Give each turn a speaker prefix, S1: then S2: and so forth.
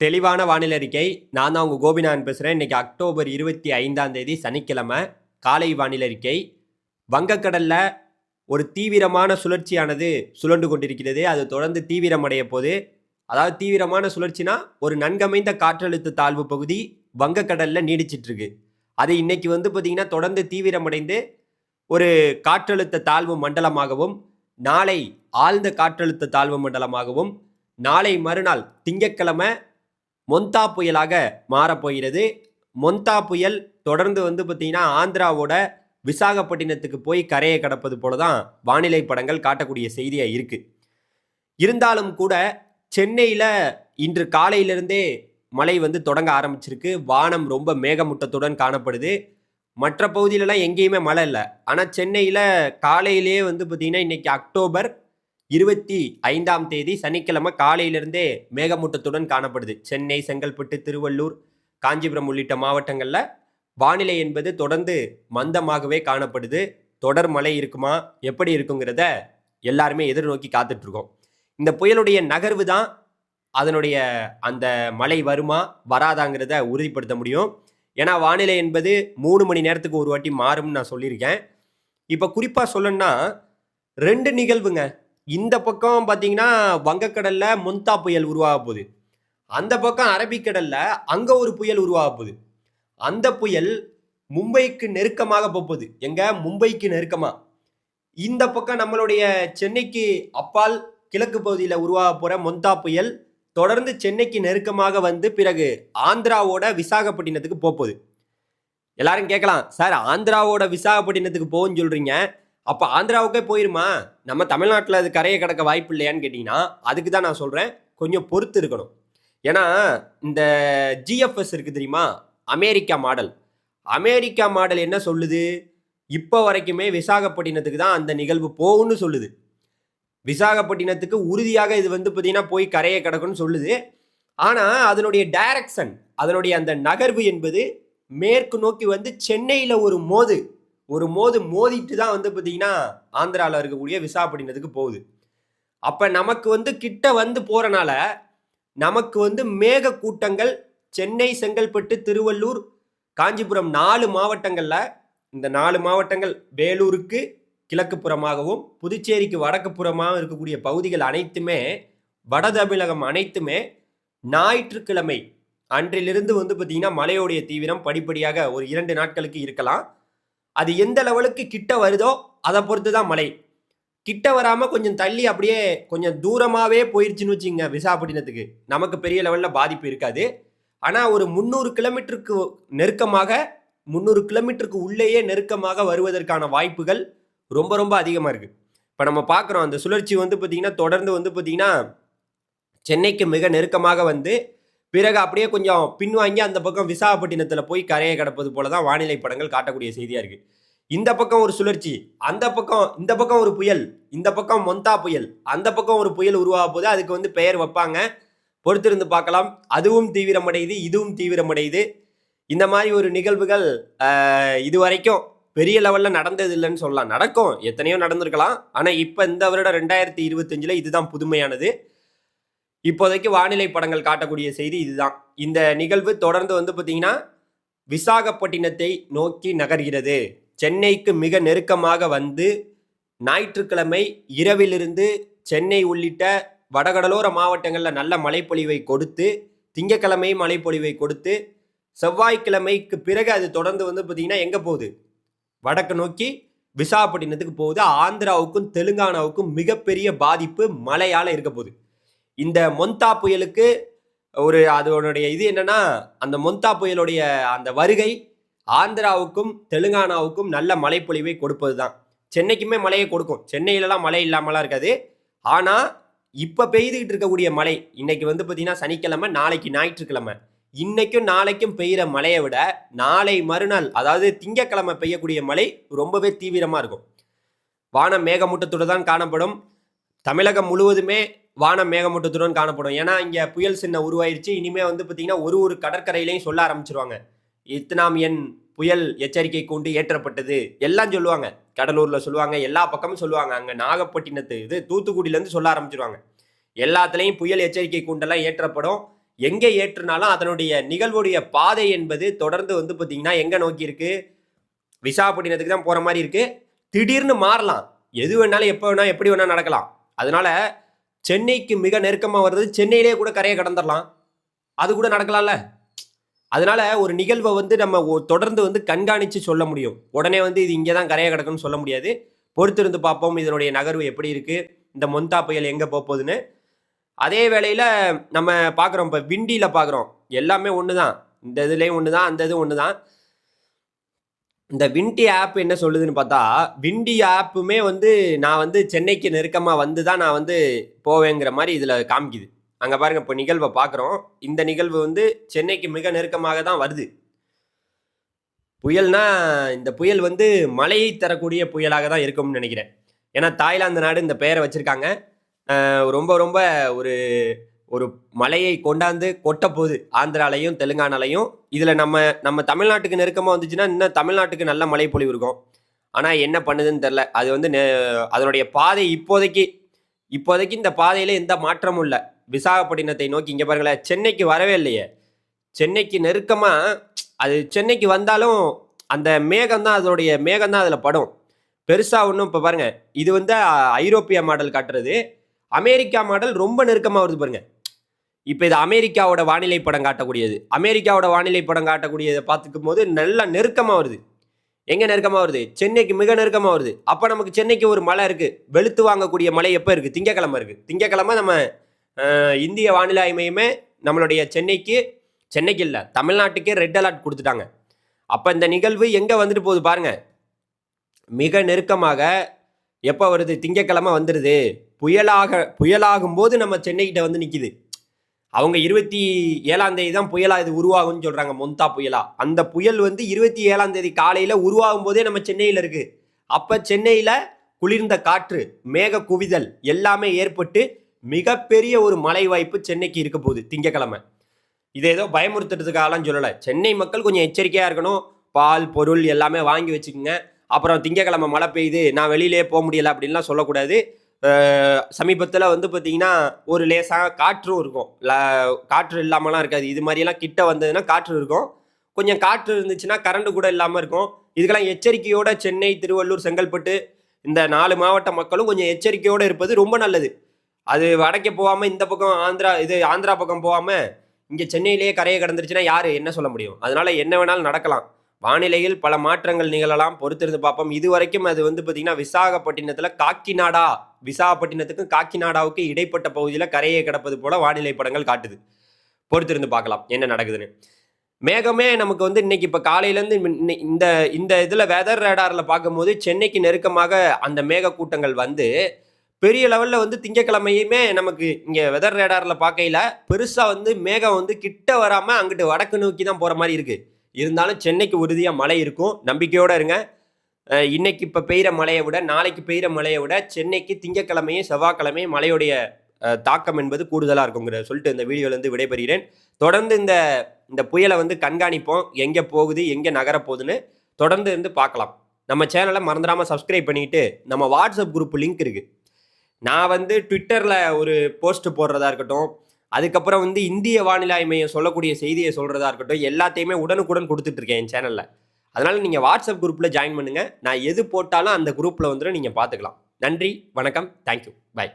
S1: தெளிவான வானிலை அறிக்கை. நான் தான் உங்கள் கோபிநாதன் பேசுகிறேன் இன்றைக்கி அக்டோபர் இருபத்தி ஐந்தாம் தேதி சனிக்கிழமை காலை வானிலை அறிக்கை. வங்கக்கடலில் ஒரு தீவிரமான சுழற்சியானது சுழண்டு கொண்டிருக்கிறது. அது தொடர்ந்து தீவிரமடைய போது அதாவது தீவிரமான சுழற்சினா ஒரு நன்கமைந்த காற்றழுத்த தாழ்வு பகுதி வங்கக்கடலில் நீடிச்சிட்டு இருக்கு அது இன்னைக்கு வந்து பார்த்திங்கன்னா தொடர்ந்து தீவிரமடைந்து ஒரு காற்றழுத்த தாழ்வு மண்டலமாகவும் நாளை ஆழ்ந்த காற்றழுத்த தாழ்வு மண்டலமாகவும் நாளை மறுநாள் திங்கட்கிழமை மொந்தா புயலாக மாறப்போகிறது. மொந்தா புயல் தொடர்ந்து வந்து பார்த்தீங்கன்னா ஆந்திராவோட விசாகப்பட்டினத்துக்கு போய் கரையை கடப்பது போல தான் வானிலை படங்கள் காட்டக்கூடிய செய்தியாக இருக்குது இருந்தாலும் கூட சென்னையில் இன்று காலையிலிருந்தே மழை வந்து தொடங்க ஆரம்பிச்சிருக்கு. வானம் ரொம்ப மேகமூட்டத்துடன் காணப்படுது. மற்ற பகுதியிலலாம் எங்கேயுமே மழை இல்லை. ஆனால் சென்னையில் காலையிலேயே வந்து பார்த்திங்கன்னா இன்றைக்கி அக்டோபர் இருபத்தி ஐந்தாம் தேதி சனிக்கிழமை காலையிலிருந்தே மேகமூட்டத்துடன் காணப்படுது. சென்னை செங்கல்பட்டு திருவள்ளூர் காஞ்சிபுரம் உள்ளிட்ட மாவட்டங்களில் வானிலை என்பது தொடர்ந்து மந்தமாகவே காணப்படுது. தொடர் மழை இருக்குமா எப்படி இருக்குங்கிறத எல்லாருமே எதிர்நோக்கி காத்துட்ருக்கோம். இந்த புயலுடைய நகர்வு தான் அதனுடைய அந்த மழை வருமா வராதாங்கிறத உறுதிப்படுத்த முடியும். ஏன்னா வானிலை என்பது மூணு மணி நேரத்துக்கு ஒரு வாட்டி மாறும்னு நான் சொல்லியிருக்கேன். இப்போ குறிப்பாக சொல்லணும்னா ரெண்டு நிகழ்வுங்க. இந்த பக்கம் பார்த்தீங்கன்னா வங்கக்கடலில் முந்தா புயல் உருவாக போகுது. அந்த பக்கம் அரபிக்கடலில் அங்கே ஒரு புயல் உருவாக போகுது. அந்த புயல் மும்பைக்கு நெருக்கமாக போகுது. எங்கே? மும்பைக்கு நெருக்கமாக இந்த பக்கம் நம்மளுடைய சென்னைக்கு அப்பால் கிழக்கு பகுதியில் உருவாக போகிற மொந்தா புயல் தொடர்ந்து சென்னைக்கு நெருக்கமாக வந்து பிறகு ஆந்திராவோட விசாகப்பட்டினத்துக்கு போகுது. எல்லாரும் கேட்கலாம் சார் ஆந்திராவோட விசாகப்பட்டினத்துக்கு போகுன்னு சொல்கிறீங்க அப்போ ஆந்திராவுக்கே போயிருமா? நம்ம தமிழ்நாட்டில் அது கரையை கடக்க வாய்ப்பு இல்லையான்னு கேட்டிங்கன்னா அதுக்கு தான் நான் சொல்கிறேன் கொஞ்சம் பொறுத்து இருக்கணும். ஏன்னா இந்த ஜிஎஃப்எஸ் இருக்குது தெரியுமா? America model. அமெரிக்கா மாடல் என்ன சொல்லுது? இப்போ வரைக்குமே விசாகப்பட்டினத்துக்கு தான் அந்த நிகழ்வு போகும்னு சொல்லுது. விசாகப்பட்டினத்துக்கு உறுதியாக இது வந்து பார்த்தீங்கன்னா போய் கரையை கிடக்குன்னு சொல்லுது. ஆனால் அதனுடைய டைரக்ஷன் அதனுடைய அந்த நகர்வு என்பது மேற்கு நோக்கி வந்து சென்னையில் ஒரு மோது. ஒரு மோது மோதிட்டு தான் வந்து பார்த்தீங்கன்னா ஆந்திராவில் இருக்கக்கூடிய விசாகப்பட்டினத்துக்கு போகுது. அப்போ நமக்கு வந்து கிட்ட வந்து போகிறனால நமக்கு வந்து மேக கூட்டங்கள் சென்னை செங்கல்பட்டு திருவள்ளூர் காஞ்சிபுரம் நாலு மாவட்டங்களில் இந்த நாலு மாவட்டங்கள் வேலூருக்கு கிழக்கு புறமாகவும் புதுச்சேரிக்கு வடக்கு புறமாக இருக்கக்கூடிய பகுதிகள் அனைத்துமே வட தமிழகம் அனைத்துமே ஞாயிற்றுக்கிழமை அன்றிலிருந்து வந்து பார்த்திங்கன்னா மழையோடைய தீவிரம் படிப்படியாக ஒரு இரண்டு நாட்களுக்கு இருக்கலாம். அது எந்த லெவலுக்கு கிட்ட வருதோ அதை பொறுத்து தான் மழை. கிட்ட வராமல் கொஞ்சம் தள்ளி அப்படியே கொஞ்சம் தூரமாகவே போயிடுச்சுன்னு வச்சுங்க விசாகப்பட்டினத்துக்கு. நமக்கு பெரிய லெவலில் பாதிப்பு இருக்காது. ஆனால் ஒரு முந்நூறு கிலோமீட்டருக்கு நெருக்கமாக முந்நூறு கிலோமீட்டருக்கு உள்ளேயே நெருக்கமாக வருவதற்கான வாய்ப்புகள் ரொம்ப ரொம்ப அதிகமாக இருக்குது இப்போ நம்ம பார்க்குறோம் அந்த சுழற்சி வந்து பார்த்திங்கன்னா தொடர்ந்து வந்து பார்த்திங்கன்னா சென்னைக்கு மிக நெருக்கமாக வந்து பிறகு அப்படியே கொஞ்சம் பின்வாங்கி அந்த பக்கம் விசாகப்பட்டினத்தில் போய் கரையை கிடப்பது போல தான் வானிலை படங்கள் காட்டக்கூடிய செய்தியாக இருக்குது இந்த பக்கம் ஒரு சுழற்சி அந்த பக்கம் இந்த பக்கம் ஒரு புயல் இந்த பக்கம் மொந்தா புயல் அந்த பக்கம் ஒரு புயல் உருவாக போது அதுக்கு வந்து பெயர் வைப்பாங்க. பொறுத்திருந்து பார்க்கலாம். அதுவும் தீவிரமடையுது இதுவும் தீவிரமடையுது. இந்த மாதிரி ஒரு நிகழ்வுகள் இது வரைக்கும் பெரிய லெவலில் நடந்தது இல்லைன்னு சொல்லலாம். நடக்கும். எத்தனையோ நடந்திருக்கலாம். ஆனால் இப்போ இந்த வருடம் ரெண்டாயிரத்தி இருபத்தஞ்சில் இதுதான் புதுமையானது. இப்போதைக்கு வானிலை படங்கள் காட்டக்கூடிய செய்தி இதுதான். இந்த நிகழ்வு தொடர்ந்து வந்து பார்த்தீங்கன்னா விசாகப்பட்டினத்தை நோக்கி நகர்கிறது. சென்னைக்கு மிக நெருக்கமாக வந்து ஞாயிற்றுக்கிழமை இரவிலிருந்து சென்னை உள்ளிட்ட வடகடலோர மாவட்டங்களில் நல்ல மழைப்பொழிவை கொடுத்து திங்கக்கிழமை மழைப்பொழிவை கொடுத்து செவ்வாய்க்கிழமைக்கு பிறகு அது தொடர்ந்து வந்து பார்த்தீங்கன்னா எங்கே போகுது? வடக்கு நோக்கி விசாகப்பட்டினத்துக்கு போகுது. ஆந்திராவுக்கும் தெலுங்கானாவுக்கும் மிகப்பெரிய பாதிப்பு மழையால் இருக்க போகுது. இந்த மொந்தா புயலுக்கு ஒரு அதனுடைய இது என்னன்னா அந்த மொந்தா புயலுடைய அந்த வருகை ஆந்திராவுக்கும் தெலுங்கானாவுக்கும் நல்ல மழைப்பொழிவை கொடுப்பது தான் சென்னைக்குமே மழையை கொடுக்கும். சென்னையிலலாம் மழை இல்லாமலாம் இருக்காது. ஆனால் இப்போ பெய்துகிட்டு இருக்கக்கூடிய மழை இன்னைக்கு வந்து பார்த்தீங்கன்னா சனிக்கிழமை நாளைக்கு ஞாயிற்றுக்கிழமை. இன்னைக்கும் நாளைக்கும் பெய்கிற மழையை விட நாளை மறுநாள் அதாவது திங்கக்கிழமை பெய்யக்கூடிய மழை ரொம்பவே தீவிரமாக இருக்கும். வானம் மேகமூட்டத்துடன் தான் காணப்படும். தமிழகம் முழுவதுமே வானம் மேகமூட்டத்துடன் காணப்படும். ஏன்னா இங்கே புயல் சின்ன உருவாயிருச்சு. இனிமேல் வந்து பார்த்தீங்கன்னா ஒரு ஒரு கடற்கரையிலையும் சொல்ல ஆரம்பிச்சிருவாங்க. இத்தனாம் எண் புயல் எச்சரிக்கை கூண்டு ஏற்றப்பட்டது. எல்லாம் சொல்லுவாங்க. கடலூரில் சொல்லுவாங்க. எல்லா பக்கமும் சொல்லுவாங்க. அங்கே நாகப்பட்டினத்து இது தூத்துக்குடியிலேருந்து சொல்ல ஆரம்பிச்சிருவாங்க. எல்லாத்துலேயும் புயல் எச்சரிக்கை கூண்டெல்லாம் ஏற்றப்படும். எங்கே ஏற்றுனாலும் அதனுடைய நிகழ்வுடைய பாதை என்பது தொடர்ந்து வந்து பார்த்தீங்கன்னா எங்கே நோக்கி இருக்குது விசாகப்பட்டினத்துக்கு தான் போகிற மாதிரி இருக்குது திடீர்னு மாறலாம். எது வேணாலும் எப்போ வேணால் எப்படி வேணால் நடக்கலாம். அதனால் சென்னைக்கு மிக நெருக்கமாக வருது சென்னையிலே கூட கரையை கடந்துடலாம். அது கூட நடக்கலாம்ல. அதனால ஒரு நிகழ்வை வந்து நம்ம தொடர்ந்து வந்து கண்காணித்து சொல்ல முடியும். உடனே வந்து இது இங்கே தான் கரையை கிடக்குன்னு சொல்ல முடியாது. பொறுத்திருந்து பார்ப்போம் இதனுடைய நகர்வு எப்படி இருக்குது இந்த மொந்தா புயல் எங்கே போகுதுன்னு. அதே வேளையில் நம்ம பார்க்குறோம் இப்போ விண்டியில் பார்க்குறோம். எல்லாமே ஒன்று தான் இந்த இதுலேயும் ஒன்று தான் அந்த இது ஒன்று தான் இந்த விண்டி ஆப் என்ன சொல்லுதுன்னு பார்த்தா விண்டி ஆப்புமே வந்து நான் வந்து சென்னைக்கு நெருக்கமாக வந்து தான் நான் வந்து போவேங்கிற மாதிரி இதில் காமிக்குது. அங்கே பாருங்க இப்போ நிகழ்வை பார்க்குறோம். இந்த நிகழ்வு வந்து சென்னைக்கு மிக நெருக்கமாக தான் வருது. புயல்னா இந்த புயல் வந்து மழையை தரக்கூடிய புயலாக தான் இருக்கும்னு நினைக்கிறேன். ஏன்னா தாய்லாந்து நாடு இந்த பெயரை வச்சுருக்காங்க. ரொம்ப ரொம்ப ஒரு ஒரு மலையை கொண்டாந்து கொட்ட போகுது ஆந்திராலையும் தெலுங்கானாலையும். இதில் நம்ம நம்ம தமிழ்நாட்டுக்கு நெருக்கமாக வந்துச்சுன்னா இன்னும் தமிழ்நாட்டுக்கு நல்ல மழை பொழிவு இருக்கும். ஆனால் என்ன பண்ணுதுன்னு தெரில அது வந்து நெ- அதனுடைய பாதை இப்போதைக்கு இப்போதைக்கு இந்த பாதையில் எந்த மாற்றமும் இல்லை. விசாகப்பட்டினத்தை நோக்கி இங்கே பாருங்களேன் சென்னைக்கு வரவே இல்லையே. சென்னைக்கு நெருக்கமாக அது சென்னைக்கு வந்தாலும் அந்த மேகம் தான் அதனுடைய மேகம் தான் அதில் படும். பெருசாக ஒன்றும் இப்போ பாருங்கள் இது வந்து ஐரோப்பிய மாடல் காட்டுறது. அமெரிக்கா மாடல் ரொம்ப நெருக்கமாக வருது பாருங்கள் இப்போ இது அமெரிக்காவோட வானிலை படம் காட்டக்கூடியது. அமெரிக்காவோட வானிலை படம் காட்டக்கூடியதை பார்த்துக்கும் போது நல்ல நெருக்கமாக வருது. எங்கே நெருக்கமாக வருது? சென்னைக்கு மிக நெருக்கமாக வருது. அப்போ நமக்கு சென்னைக்கு ஒரு மலை இருக்குது வெளுத்து வாங்கக்கூடிய மலை எப்போ இருக்குது திங்கக்கிழமை இருக்குது திங்கக்கிழமை நம்ம இந்திய வானிலை மையமே நம்மளுடைய சென்னைக்கு சென்னைக்கு இல்லை தமிழ்நாட்டுக்கே ரெட் அலர்ட் கொடுத்துட்டாங்க. அப்போ இந்த நிகழ்வு எங்கே வந்துட்டு போகுது பாருங்கள் மிக நெருக்கமாக எப்போ வருது? திங்கக்கிழமை வந்துடுது புயலாக புயலாகும் போது நம்ம சென்னைக்கிட்ட வந்து நிற்கிது அவங்க இருபத்தி ஏழாம் தேதி தான் புயலா இது உருவாகும்னு சொல்றாங்க மொந்தா புயலா. அந்த புயல் வந்து இருபத்தி ஏழாம் தேதி காலையில உருவாகும் போதே நம்ம சென்னையில இருக்கு. அப்ப சென்னையில குளிர்ந்த காற்று மேக குவிதல் எல்லாமே ஏற்பட்டு மிகப்பெரிய ஒரு மழை வாய்ப்பு சென்னைக்கு இருக்க போகுது திங்கக்கிழமை. இதை ஏதோ பயமுறுத்துறதுக்காகலாம் சொல்லலை. சென்னை மக்கள் கொஞ்சம் எச்சரிக்கையாக இருக்கணும். பால் பொருள் எல்லாமே வாங்கி வச்சுக்கோங்க. அப்புறம் திங்கக்கிழமை மழை பெய்யுது நான் வெளியிலே போக முடியலை அப்படின்லாம் சொல்லக்கூடாது. சமீபத்தில் வந்து பார்த்தீங்கன்னா ஒரு லேசாக காற்றும் இருக்கும். ல- காற்று இல்லாமலாம் இருக்காது. இது மாதிரியெல்லாம் கிட்ட வந்ததுன்னா காற்று இருக்கும். கொஞ்சம் காற்று இருந்துச்சுன்னா கரண்ட் கூட இல்லாமல் இருக்கும். இதுக்கெல்லாம் எச்சரிக்கையோட சென்னை திருவள்ளூர் செங்கல்பட்டு இந்த நாலு மாவட்ட மக்களும் கொஞ்சம் எச்சரிக்கையோடு இருப்பது ரொம்ப நல்லது. அது வடக்கே போகாமல் இந்த பக்கம் ஆந்திரா இது ஆந்திரா பக்கம் போகாமல் இங்கே சென்னையிலேயே கரையை கடந்துருச்சுன்னா யார்? என்ன சொல்ல முடியும்? அதனால் என்ன வேணாலும் நடக்கலாம். வானிலையில் பல மாற்றங்கள் நிகழலாம். பொறுத்திருந்து பார்ப்போம். இது வரைக்கும் அது வந்து பார்த்தீங்கன்னா விசாகப்பட்டினத்தில் காக்கிநாடா விசாகப்பட்டினத்துக்கும் காக்கிநாடாவுக்கு இடைப்பட்ட பகுதியில் கரையை கிடப்பது போல வானிலை படங்கள் காட்டுது. பொறுத்திருந்து பார்க்கலாம். என்ன நடக்குதுன்னு. மேகமே நமக்கு வந்து இன்னைக்கு இப்போ காலையிலேருந்து இந்த இந்த இதில் வெதர் ரேடாரில் பார்க்கும்போது சென்னைக்கு நெருக்கமாக அந்த மேக கூட்டங்கள் வந்து பெரிய லெவலில் வந்து திங்கக்கிழமையுமே நமக்கு இங்கே வெதர் ரேடாரில் பார்க்கையில் பெருசாக வந்து மேகம் வந்து கிட்ட வராமல் அங்கிட்டு வடக்கு நோக்கி தான் போகிற மாதிரி இருக்குது இருந்தாலும் சென்னைக்கு உறுதியாக மழை இருக்கும். நம்பிக்கையோடு இருங்க. இன்னைக்கு இப்போ பெய்கிற மழையை விட நாளைக்கு பெய்கிற மழையை விட சென்னைக்கு திங்கக்கிழமையும் செவ்வாய்க்கிழமையும் மழையுடைய தாக்கம் என்பது கூடுதலாக இருக்குங்கிற சொல்லிட்டு இந்த வீடியோலேருந்து விடைபெறுகிறேன். தொடர்ந்து இந்த இந்த புயலை வந்து கண்காணிப்போம். எங்கே போகுது எங்கே நகரப்போகுதுன்னு தொடர்ந்து இருந்து பார்க்கலாம். நம்ம சேனலை மறந்துடாமல் சப்ஸ்கிரைப் பண்ணிக்கிட்டு நம்ம வாட்ஸ்அப் குரூப் லிங்க் இருக்குது நான் வந்து ட்விட்டரில் ஒரு போஸ்ட் போடுறதா இருக்கட்டும் அதுக்கப்புறம் வந்து இந்திய வானிலை மையம் சொல்லக்கூடிய செய்தியை சொல்கிறதா இருக்கட்டும் எல்லாத்தையுமே உடனுக்குடன் கொடுத்துட்டு இருக்கேன் என் சேனலில். அதனால் நீங்கள் வாட்ஸ்அப் குரூப்பில் ஜாயின் பண்ணுங்கள் நான் எது போட்டாலும் அந்த குரூப்பில் வந்துட்டு நீங்கள் பார்த்துக்கலாம் நன்றி வணக்கம் தேங்க்யூ பை